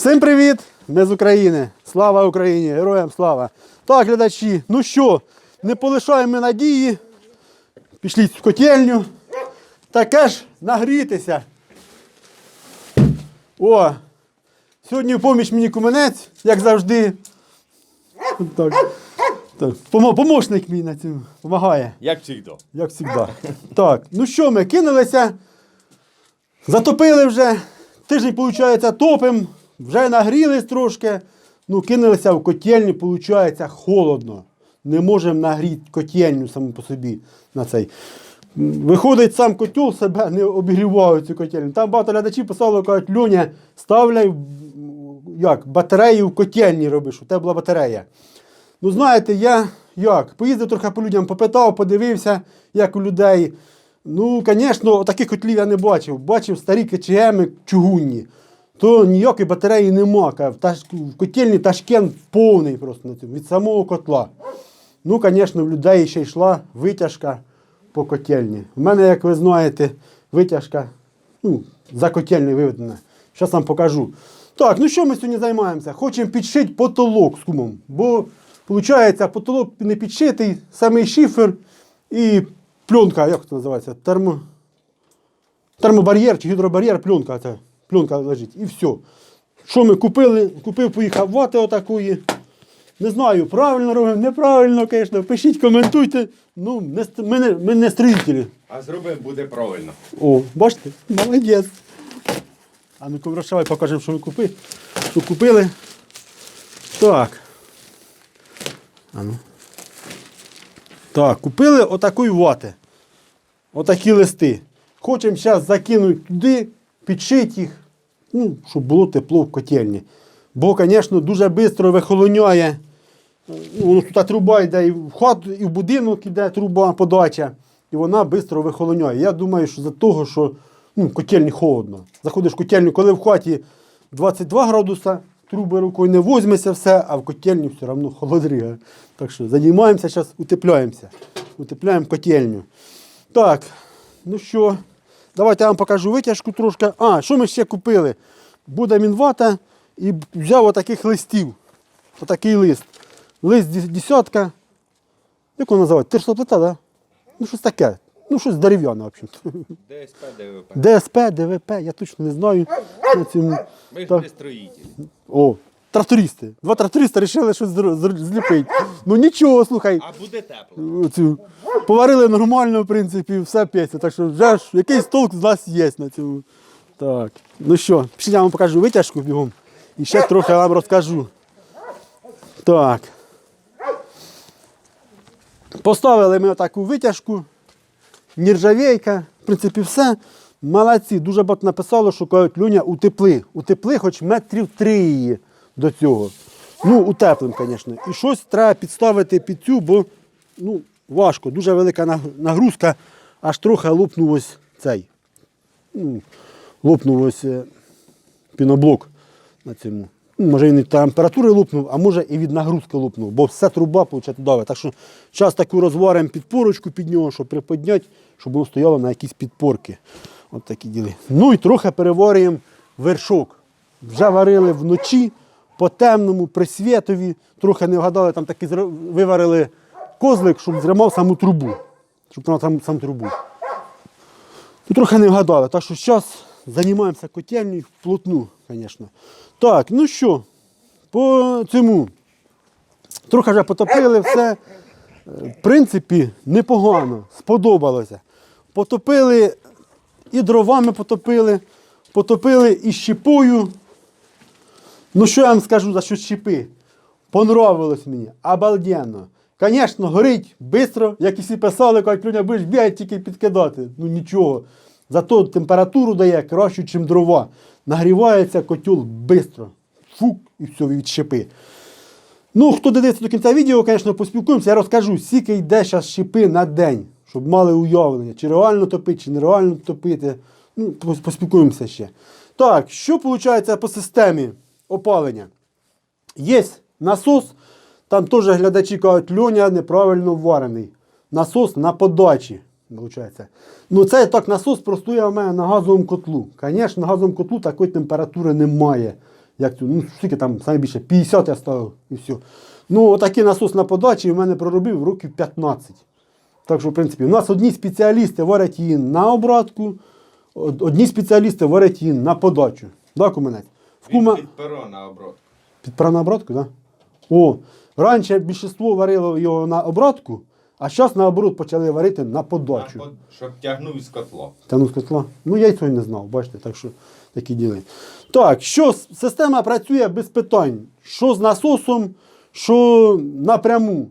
Всім привіт! Ми з України. Слава Україні! Героям слава! Так, глядачі, ну що, не полишаємо надії. Пішли в котельню. Таке ж нагрітися. О! Сьогодні в поміч мені куменець, як завжди. Так. Так. Помощник мій на цьому допомагає. Як завжди. Як завжди. Так, ну що, ми кинулися, затопили вже. Тиждень, виходить, топим, вже нагрілись трошки. Ну, кинулися в котельню, виходить, холодно. Не можемо нагріти котельню саму по собі на цей. Виходить, сам котел себе не обігріває цю котельню. Там багато глядачів писали, кажуть, Льоня, ставляй як, батарею в котельні робиш, у тебе була батарея. Ну, знаєте, я як? Поїздив трохи по людям, попитав, подивився, як у людей. Ну, звісно, таких котлів я не бачив. Бачив старі КЧМи чугунні. То ніякої батареї нема. В, котельні ташкент повний просто на цьому, від самого котла. Ну, звісно, в людей ще йшла витяжка по котельні. У мене, як ви знаєте, витяжка ну, за котельню виведена. Зараз вам покажу. Так, ну що ми сьогодні займаємося? Хочемо підшити потолок з кумом. Бо, виходить, потолок не підшитий, самий шифер і пленка, як це називається? Термо... Термобар'єр чи гідробар'єр, пленка. Це, пленка лежить. І все. Що ми купили? Купив, поїхав вати отакої. Не знаю, правильно робимо, неправильно, звісно. Пишіть, коментуйте. Ну, не, ми, не, ми не строїтелі. А зробимо буде правильно. О, бачите? Молодець. А ну коврашавай покажемо, що ми купили. Що купили. Так. А ну. Так, купили отакої вати. Отакі листи. Хочемо зараз закинути туди, підшити їх, ну, щоб було тепло в котельні. Бо, звісно, дуже швидко вихолоняє. Воно тут труба йде і в хату, і в будинок йде труба подача, і вона швидко вихолоняє. Я думаю, що за того, що ну, в котельні холодно. Заходиш в котельню, коли в хаті 22 градуса, труби рукою не возьмеся все, а в котельні все одно холодріга. Так що займаємося зараз, утепляємося. Утепляємо котельню. Так, ну що, давайте я вам покажу витяжку трошки. А, що ми ще купили? Буде мінвата і взяв отаких листів. Отакий лист. Лист десятка. Як воно називається? Терстоплита, так? Да? Ну, щось таке. Ну, щось дерев'яне, в общем-то. ДСП, ДВП. ДСП, ДВП, я точно не знаю. Ми ж не строїтелі. О, трактористи. Два тракториста вирішили щось зліпити. Ну нічого, слухай. А буде тепло. Цю, поварили нормально, в принципі, все п'ється. Так що вже ж якийсь толк з нас є на цьому. Так. Ну що, пішли, я вам покажу витяжку бігом. І ще трохи вам розкажу. Так. Поставили ми отаку витяжку. Нержавейка, в принципі, все. Молодці. Дуже багато написало, що кажуть, Люня, утепли. Утепли хоч метрів три її до цього. Ну, утеплим, звісно. І щось треба підставити під цю, бо ну, важко, дуже велика нагрузка, аж трохи лопнув ось цей. Ну, лопнув е, піноблок на цьому. Ну, може він від температури лопнув, а може і від нагрузки лопнув, бо все труба виходить, давить. Так що зараз таку розваримо підпорочку під нього, щоб приподняти, щоб воно стояло на якісь підпорки. От такі діли. Ну і трохи переварюємо вершок. Вже варили вночі, по темному, при світові. Трохи не вгадали, там таки виварили козлик, щоб зримав саму трубу. Щоб вона там сам трубу. Ну, трохи не вгадали. Так що зараз займаємося котельнею вплотну, звісно. Так, ну що, по цьому. Трохи вже потопили все. Е, В принципі, непогано, сподобалося. Потопили і дровами потопили, потопили і щепою. Ну, що я вам скажу за що щепи? Понравилось мені, обалденно. Звісно, горить швидко, як і всі писали, кажуть, Люня, будеш бігати тільки підкидати. Ну нічого. Зато температуру дає кращу, ніж дрова. Нагрівається котел швидко. Фук і все від щепи. Ну, хто дивиться до кінця відео, звісно, поспілкуємося, я розкажу, скільки йде зараз щепи на день, щоб мали уявлення, чи реально топити, чи нереально топити. Ну, поспілкуємося ще. Так, що виходить по системі опалення? Є насос, там теж глядачі кажуть, льоня неправильно варений. Насос на подачі. Виходить. Ну, цей так насос простояв у мене на газовому котлу. Звісно, на газовому котлу такої температури немає, Як ну, скільки там, найбільше, 50 я ставив і все. Ну, отакий насос на подачі в мене проробив років 15. Так що, в принципі, у нас одні спеціалісти варять її на обратку, одні спеціалісти варять її на подачу. Да, куменець? В Він під перо на оброт. Під пра на обратку, так? Да? О, раніше більшість варило його на обратку, а зараз наоборот почали варити на подачу. На под- Щоб тягнув із котла. Та ну з котла. Ну я й цього не знав, бачите, так що такі діли. Так, що система працює без питань. Що з насосом, що напряму.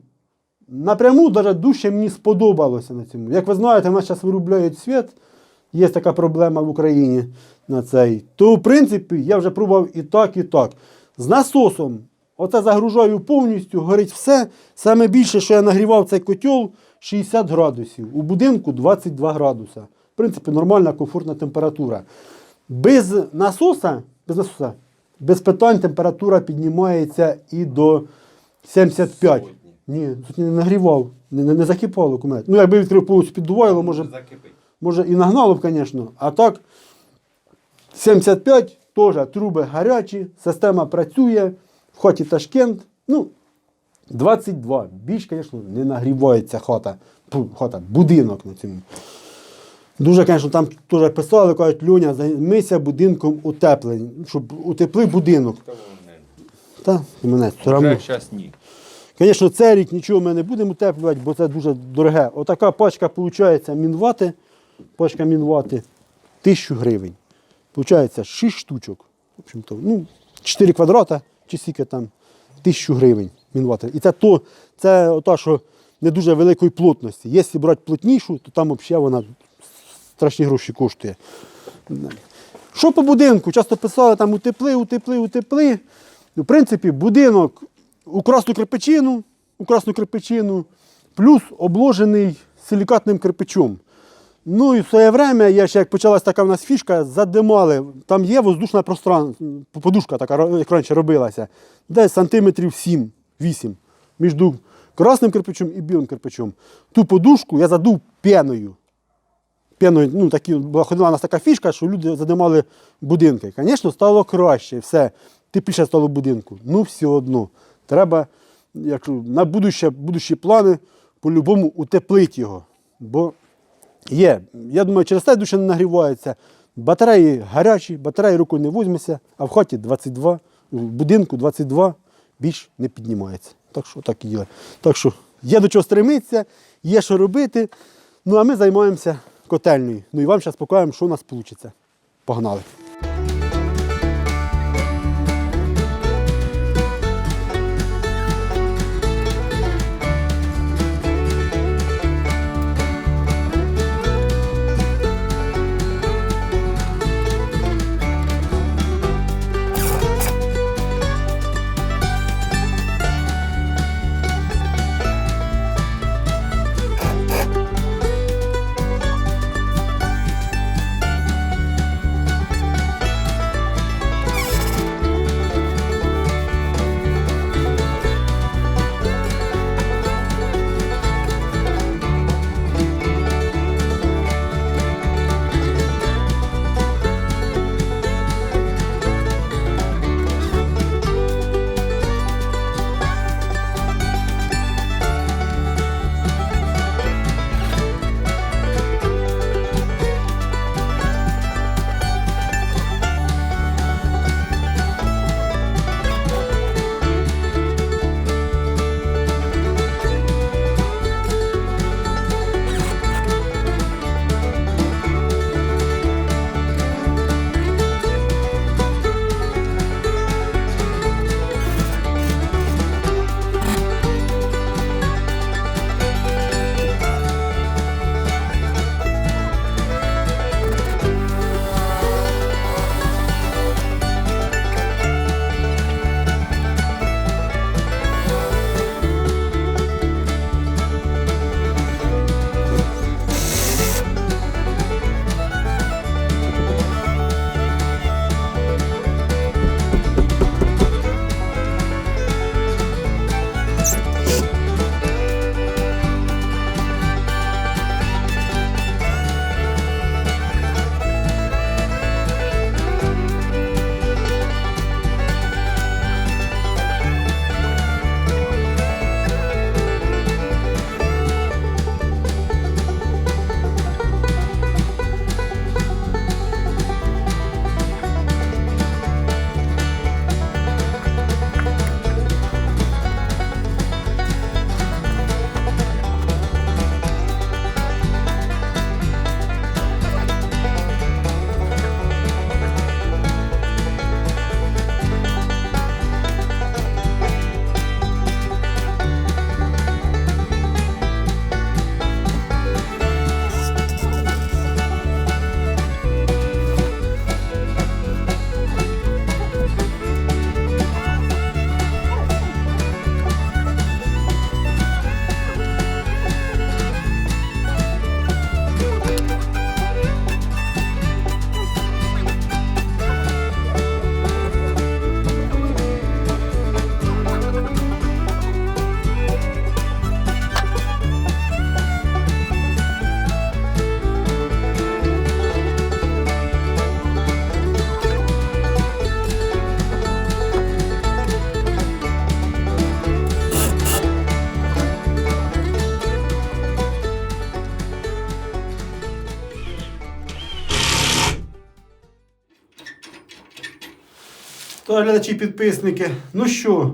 Напряму навіть дуже мені сподобалося на цьому. Як ви знаєте, в нас зараз виробляють світ, є така проблема в Україні на цей. То, в принципі, я вже пробував і так, і так. З насосом, оце загружаю повністю, горить все. Саме більше, що я нагрівав цей котел, 60 градусів. У будинку 22 градуса. В принципі, нормальна, комфортна температура. Без насоса, без насоса, без питань температура піднімається і до 75. Сотні. Ні, тут не нагрівав, не, не, не закипало кумет. Ну, якби відкрив повністю піддувайло, може, закипить. Може і нагнало б, звісно. А так 75 теж труби гарячі, система працює, в хаті Ташкент. Ну, 22. Більш, звісно, не нагрівається хата. Фу, хата, будинок на цьому. Дуже, звісно, там теж писали, кажуть, Люня, займися будинком утеплень, щоб утеплив будинок. Та, мене зараз ні. Звісно, цей рік нічого ми не будемо утеплювати, бо це дуже дороге. Отака пачка, виходить, мінвати, пачка мінвати, тисячу гривень. Получається 6 штучок. В общем-то, ну, 4 квадрата, чи скільки там, тисячу гривень мінвати. І це то, це ота, що не дуже великої плотності. Якщо брати плотнішу, то там взагалі вона страшні гроші коштує. Що по будинку? Часто писали там утепли, утепли, утепли. В принципі, будинок у красну кирпичину, у красну кирпичину, плюс обложений силікатним кирпичом. Ну і в своє время, я ще як почалась така в нас фішка, задимали. Там є воздушна пространство, подушка така, як раніше робилася, десь сантиметрів 7-8 між красним кирпичом і білим кирпичом. Ту подушку я задув пеною п'яною, ну такі була ходила у нас така фішка, що люди задимали будинки. Звісно, стало краще, все. Тепліше стало будинку. Ну, все одно. Треба, як на будуще, будущі плани по-любому утеплити його. Бо є. Я думаю, через це душа не нагрівається. Батареї гарячі, батареї рукою не візьмеся, а в хаті 22, в будинку 22 більш не піднімається. Так що так і є. Так що є до чого стремитися, є що робити. Ну а ми займаємося котельнею. Ну і вам зараз покажемо, що у нас вийде. Погнали. То глядачі підписники. Ну що,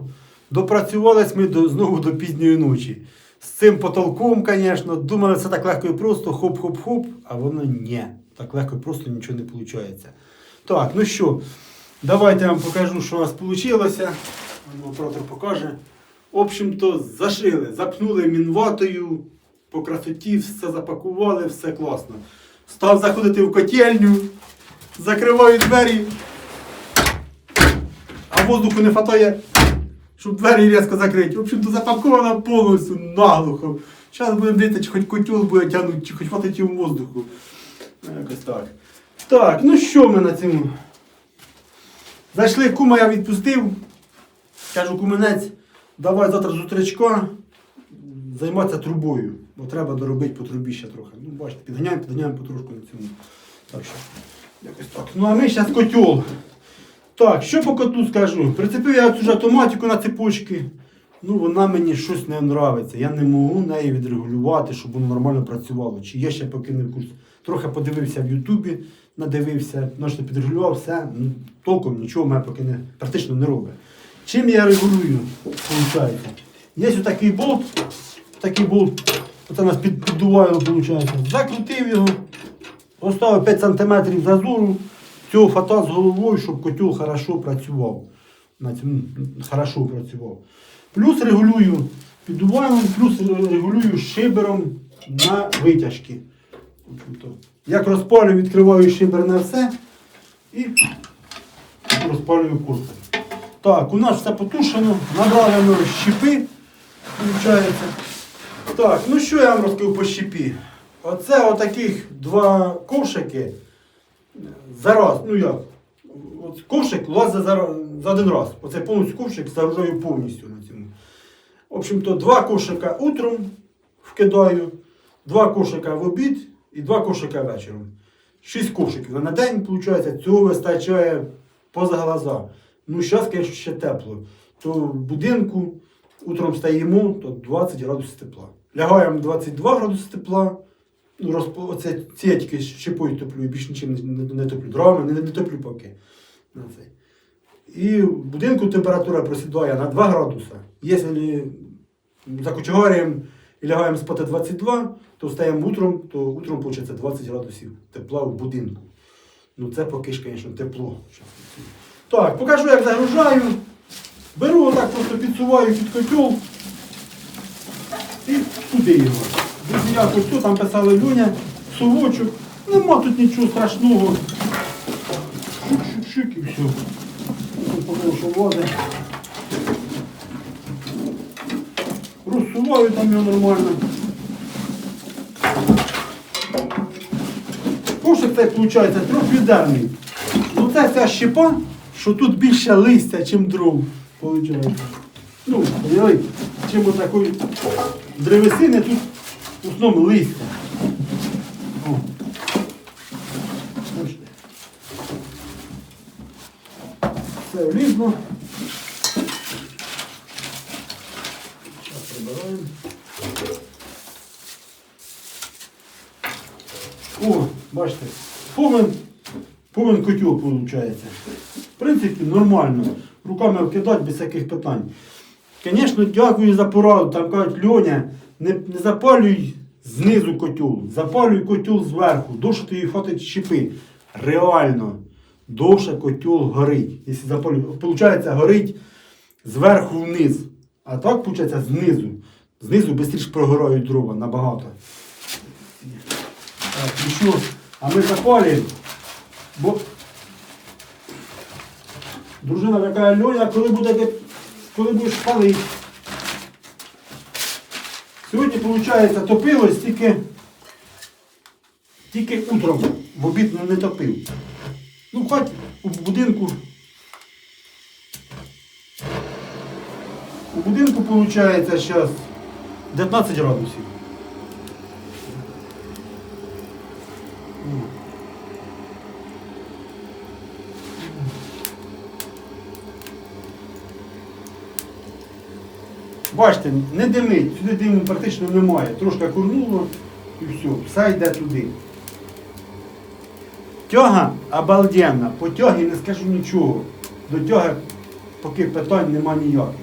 допрацювались ми до, знову до пізньої ночі. З цим потолком, звісно, думали, це так легко і просто, хоп-хоп-хоп, а воно ні. Так легко і просто нічого не виходить. Так, ну що, давайте я вам покажу, що у нас вийшло. Оператор покаже. В общем-то, зашили, запнули мінватою, по красоті, все запакували, все класно. Став заходити в котельню, закриваю двері, воздуху не хватає, щоб двері різко закрити. В общем-то, запаковано повністю наглухо. Зараз будемо дивитися, чи хоч котел буде тягнути, чи хоч хватить йому воздуху. Ну, Якось так. Так, ну що ми на цьому? Зайшли, кума я відпустив. Кажу, куминець, давай завтра з утречка займатися трубою. Бо треба доробити по трубі ще трохи. Ну, бачите, підганяємо, підганяємо потрошку на цьому. Так що, якось так. Ну а ми зараз котел. Так, що по коту скажу? Прицепив я цю ж автоматику на цепочки. Ну, вона мені щось не подобається. Я не можу неї відрегулювати, щоб воно нормально працювало. Чи є ще поки не в курс. Трохи подивився в Ютубі, надивився, значно підрегулював все. Ну, толком нічого мене поки не, практично не робить. Чим я регулюю, виходить? Є ось такий болт, такий болт, оце нас під, піддувало, виходить. Закрутив його, поставив 5 см зазору, цього фата з головою, щоб котел хорошо працював. Хорошо працював. Плюс регулюю піддуванням, плюс регулюю шибером на витяжки. Як розпалюю, відкриваю шибер на все і розпалюю корпус. Так, у нас все потушено, набрали ми щіпи, виходить. Так, ну що я вам розкажу по щепі? Оце отаких два ковшики за раз, ну як? От ковшик лазить за, за один раз. Оце повністю ковшик загружаю повністю на цьому. В общем-то, два кошика утром вкидаю, два кошика в обід і два кошика вечором. Шість кошиків на день, виходить, цього вистачає поза глаза. Ну, зараз, звісно, ще тепло. То в будинку утром стаємо, то 20 градусів тепла. Лягаємо 22 градуси тепла. Ну, розп... Оце ці я тільки щепою топлю, і більш нічим не, не, не топлю. Дровами не, не топлю поки. Це. І в будинку температура просідає на 2 градуси. Якщо закочегарюємо і лягаємо спати 22, то встаємо утром, то утром виходить 20 градусів тепла в будинку. Ну це поки ж, звісно, тепло. Так, покажу, як загружаю. Беру отак, просто підсуваю під котел і туди його. Ніякого цього, там писали Люня, совочок. Нема тут нічого страшного. Шик-шик-шик і все. Тут покажу. Розсуваю там його нормально. Кошик цей виходить трьохвідерний. Ну це ця щепа, що тут більше листя, ніж дров. Виходить. Ну, чим такої древесини тут в основному листя. Все влізло. Зараз прибираємо. О, бачите, повен, повен котел виходить. В принципі, нормально. Руками вкидати без всяких питань. Звісно, дякую за пораду. Там кажуть, Льоня, не, не запалюй знизу котел, запалюй котел зверху, ти її хватить щепи. Реально, довше котел горить. Якщо запалюй, виходить, горить зверху вниз. А так, виходить, знизу. Знизу швидше прогорають дрова набагато. Так, ну що, а ми запалюємо. Бо дружина така Льоня, коли буде коли будеш палити. Сьогодні, виходить, топилось тільки, тільки утром, в обід не топив. Ну, хоч у будинку. У будинку, виходить, зараз 19 градусів. Бачите, не димить, сюди диму практично немає. Трошки курнуло і все, все йде туди. Тяга обалденна, по тягі не скажу нічого. До тяги поки питань нема ніяких.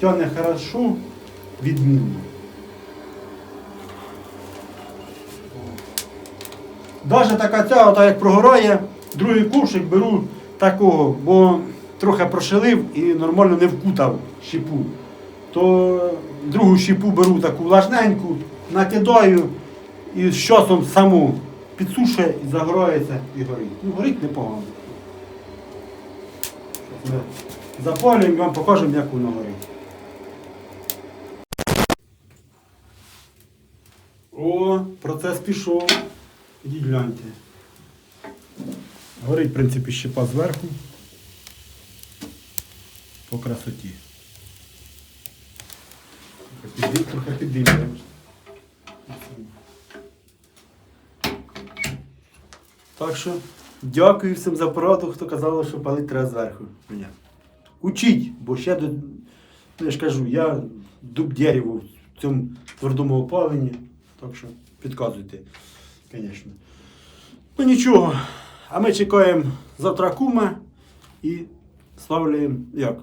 Тяне хорошо, відмінно. Даже така ця, ота як прогорає, другий кувшик беру такого, бо трохи прошилив і нормально не вкутав щепу. То другу щепу беру таку влажненьку, накидаю і з часом саму підсушує і загорається і горить. Ну, горить непогано. Запалюємо і вам покажемо, як воно горить. О, процес пішов. Ідіть гляньте. Горить, в принципі, щепа зверху. По красоті. Піддимуємо. Так що дякую всім за пораду, хто казав, що палить треба зверху. Ні. Учіть, бо ще до. Ну, я ж кажу, я дуб дерево в цьому твердому опаленні. Так що підказуйте, звісно. Ну нічого. А ми чекаємо завтра кума і ставляємо як?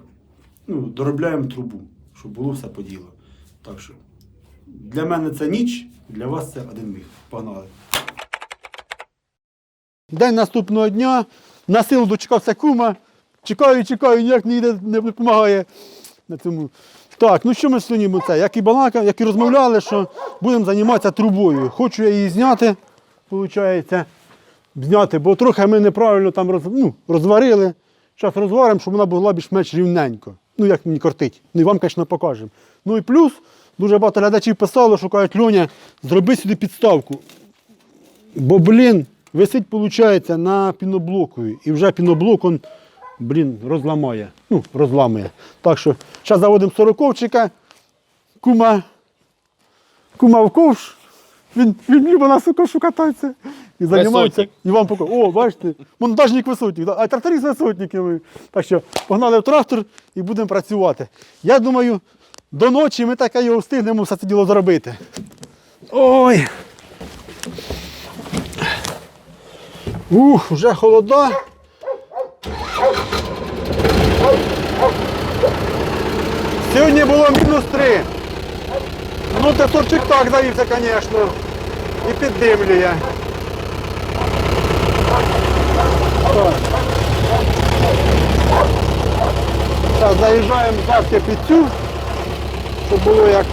Ну, доробляємо трубу, щоб було все по ділу. Так що для мене це ніч, для вас це один міг. Погнали. День наступного дня. На силу дочекався кума. Чекаю, чекаю, ніяк не йде, не допомагає. На цьому. Так, ну що ми сьогодні це? Як і балакав, як і розмовляли, що будемо займатися трубою. Хочу я її зняти, виходить, зняти, бо трохи ми неправильно там роз, ну, розварили. Зараз розваримо, щоб вона була більш-менш рівненько. Ну, як мені кортить. Ну і вам, звісно, покажемо. Ну і плюс, дуже багато глядачів писало, що кажуть, Льоня, зроби сюди підставку. Бо, блін, висить, виходить, на піноблоку. І вже піноблок, он, блін, розламає. Ну, розламує. Так що, зараз заводимо сороковчика, кума, кума в ковш. Він, він любить на ковшу кататися. І займається. І вам покажу. О, бачите, монтажник висотник, а тракторист висотник. ви. Так що погнали в трактор і будемо працювати. Я думаю, до ночі ми таке його встигнемо все це діло зробити. Ой! Ух, вже холода. Сьогодні було мінус три. Ну, тесорчик так завівся, звісно. І піддимлює. Так. Так, заїжджаємо завтра під цю, щоб було як.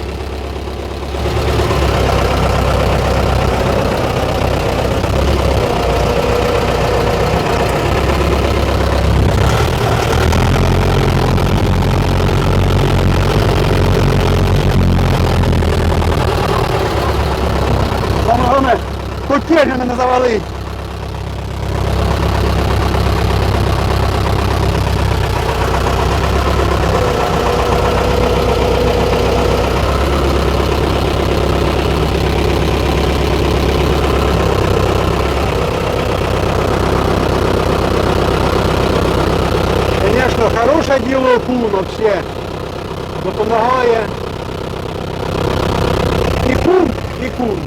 Котельню не завалить. Звісно, хороше діло ще. Допомагає. І кун, і кун.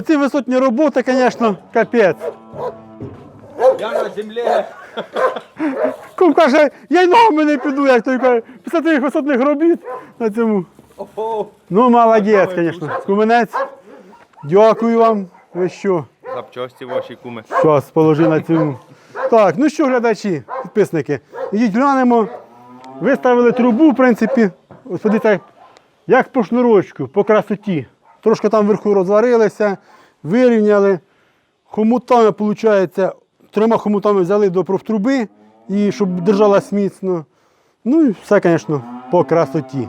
Оці висотні роботи, звісно, капець. Я на землі. Кум каже, я й ногами не піду, як той каже, після тих висотних робіт на цьому. Ну, молодець, звісно. Куменець. Дякую вам. Ви що? Запчасті ваші куми. Щас положи на цьому. Так, ну що, глядачі, підписники, ідіть глянемо. Виставили трубу, в принципі. Ось подивіться, як по шнурочку, по красоті. Трошки там вверху розварилися, вирівняли. Хомутами, виходить, трьома хомутами взяли до профтруби, і щоб держалась міцно. Ну і все, звісно, по красоті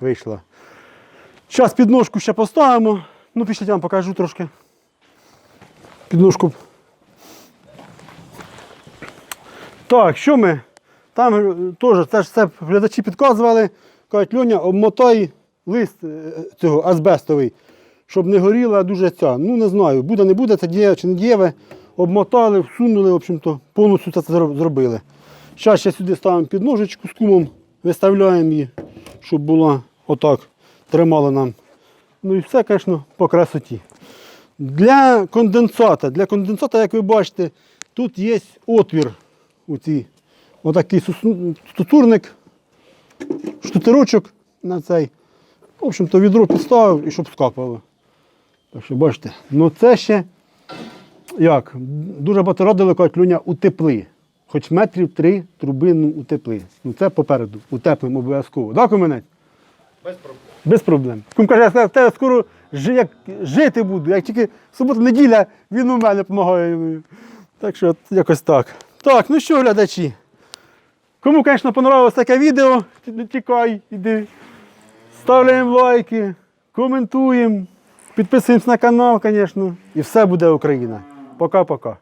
вийшло. Зараз підножку ще поставимо. Ну, пішліть я вам покажу трошки. Підножку Так, що ми? Там теж це ж все глядачі підказували. Кажуть, Льоня, обмотай лист е, цього азбестовий, щоб не горіла дуже ця. Ну не знаю, буде, не буде, це діє чи не дієве. Обмотали, всунули, в общем-то, повністю це зробили. Зараз ще сюди ставимо підножечку з кумом, виставляємо її, щоб була отак, тримала нам. Ну і все, звісно, по красоті. Для конденсата, для конденсата, як ви бачите, тут є отвір у цій. Отакий стуцурник, штутерочок на цей. В общем-то, відро підставив і щоб скапало. Так що бачите, ну це ще як? Дуже багато радили, кажуть, Люня, утепли. Хоч метрів три труби ну, утепли. Ну це попереду, утеплимо обов'язково. Так, Куменець? Без проблем. Без проблем. Кум каже, я сказав, тебе скоро жи- як жити буду. Як тільки субота-неділя, він у мене допомагає. Так що якось так. Так, ну що, глядачі. Кому, звісно, понравилось таке відео, не тікай, іди. Ставляємо лайки, коментуємо, підписуємось на канал, звісно. І все буде Україна. Пока-пока.